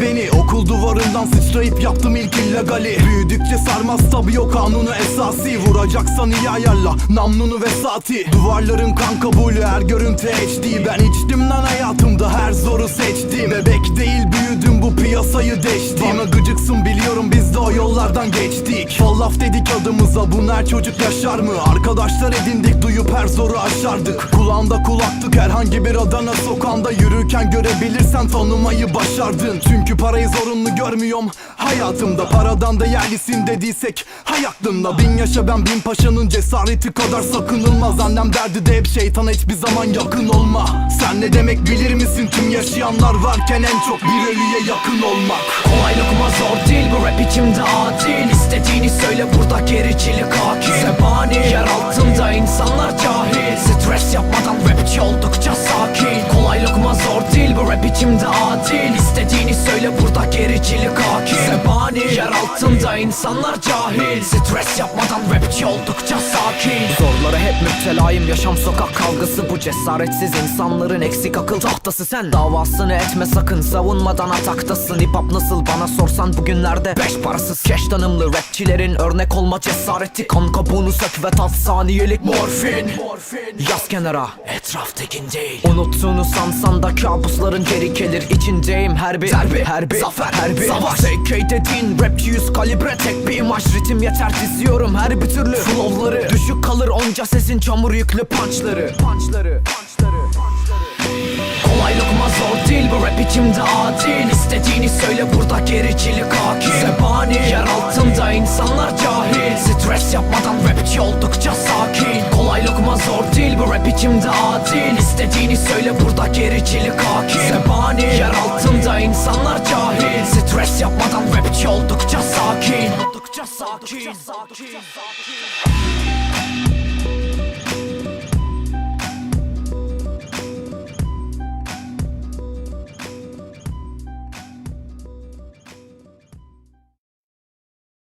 beni Okul duvarından sıçrayıp yaptım ilk illegali. Büyüdükçe sarmaz tabi o kanunu esasi. Vuracaksan iyi ayarla namlunu ve saati Duvarların kan kabulü her görüntü HD Ben içtim lan hayatımda her zoru seçtim. Bebek değil büyüdüm bu piyasayı deştim Bana gıcıksın biliyorum biz de o yollardan geçtik. Fallaf dedik adımıza bunu her çocuk yaşar mı? Arkadaşlar edindik duyup her zoru aşardık. Kulağında kulaktık herhangi bir Adana sokağında Yürürken görebilirsen tanımayı başardın. Çünkü parayı zorunlu görmüyorum Hayatımda. Paradan da yerlisin dediysek Hay aklımda. Bin yaşa ben bin paşanın cesareti kadar sakınılmaz. Annem derdi de hep şeytan hiçbir zaman yakın olma. Sen ne demek bilir misin? Tüm yaşayanlar varken en çok bir ölüye yakın olmak. Kolay lokma zor değil bu rap içimde adil. İstediğini söyle burada gericilik hakim Zebani yer altında insanlar adil İstediğini söyle burada gericilik hakim. Zebani yer altında insanlar cahil. Stres yapmadan rapçi oldukça sakin. Zorlara hep müptelayım yaşam sokak kavgası. Bu cesaretsiz insanların eksik akıl tahtası Sen. Davasını etme sakın savunmadan ataktasın. Hip hop nasıl bana sorsan bugünlerde Beş parasız. Keş tanımlı rapçilerin örnek olma cesareti. Kan kabuğunu sök ve tat saniyelik morfin. Yaz kenara etraf tekin değil. Unuttuğunu sansan da kabusların geri gelir. İçindeyim. Her bir Derbi, her bir zafer, her bir. savaş. AK dediğin rapçi yüz kalibre tek bir imaj. Ritim yeter diziyorum her bir türlü. Flowları. Düşük kalır onca sesin çamur yüklü punchları. Punchları, punchları, Kolay lokma zor değil bu rap içimde adil. İstediğini söyle burada gericilik hakim. Zebani yer altında insanlar cahil. Stres yapmadan rapçi oldukça sakin. Kolay lokma zor değil rap içimde adil. İstediğini söyle burada gericilik hakim. Zebani yer altında insanlar cahil. Stres yapmadan rapçi oldukça sakin. Oldukça sakin